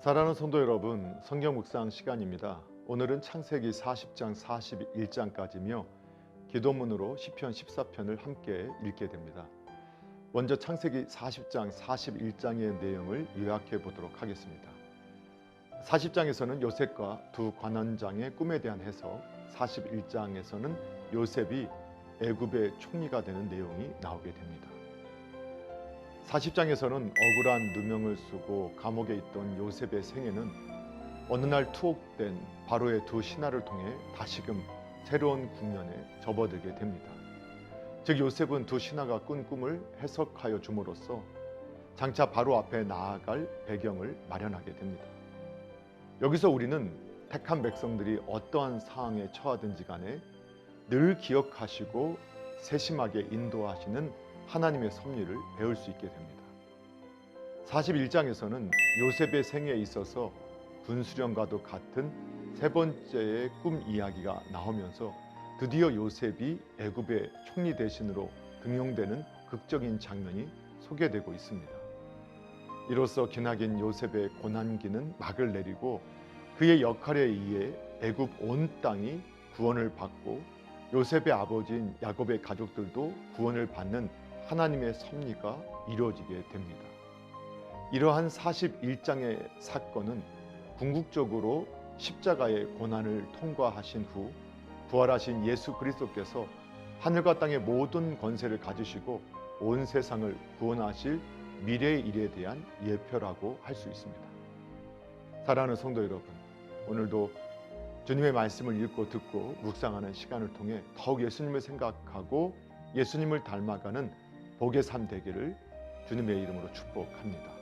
사랑하는 성도 여러분, 성경 묵상 시간입니다. 오늘은 창세기 40장 41장까지며 기도문으로 시편 14편을 함께 읽게 됩니다. 먼저 창세기 40장 41장의 내용을 요약해 보도록 하겠습니다. 40장에서는 요셉과 두 관원장의 꿈에 대한 해석, 41장에서는 요셉이 애굽의 총리가 되는 내용이 나오게 됩니다. 40장에서는 억울한 누명을 쓰고 감옥에 있던 요셉의 생애는 어느 날 투옥된 바로의 두 신하를 통해 다시금 새로운 국면에 접어들게 됩니다. 즉 요셉은 두 신하가 꾼 꿈을 해석하여 줌으로써 장차 바로 앞에 나아갈 배경을 마련하게 됩니다. 여기서 우리는 택한 백성들이 어떠한 상황에 처하든지 간에 늘 기억하시고 세심하게 인도하시는 하나님의 섭리를 배울 수 있게 됩니다. 41장에서는 요셉의 생애에 있어서 분수령과도 같은 세 번째의 꿈 이야기가 나오면서 드디어 요셉이 애굽의 총리 대신으로 등용되는 극적인 장면이 소개되고 있습니다. 이로써 기나긴 요셉의 고난기는 막을 내리고 그의 역할에 의해 애굽 온 땅이 구원을 받고 요셉의 아버지인 야곱의 가족들도 구원을 받는 하나님의 섭리가 이루어지게 됩니다. 이러한 41장의 사건은 궁극적으로 십자가의 고난을 통과하신 후 부활하신 예수 그리스도께서 하늘과 땅의 모든 권세를 가지시고 온 세상을 구원하실 미래의 일에 대한 예표라고 할 수 있습니다. 사랑하는 성도 여러분, 오늘도 주님의 말씀을 읽고 듣고 묵상하는 시간을 통해 더욱 예수님을 생각하고 예수님을 닮아가는 복의 삶 되기를 주님의 이름으로 축복합니다.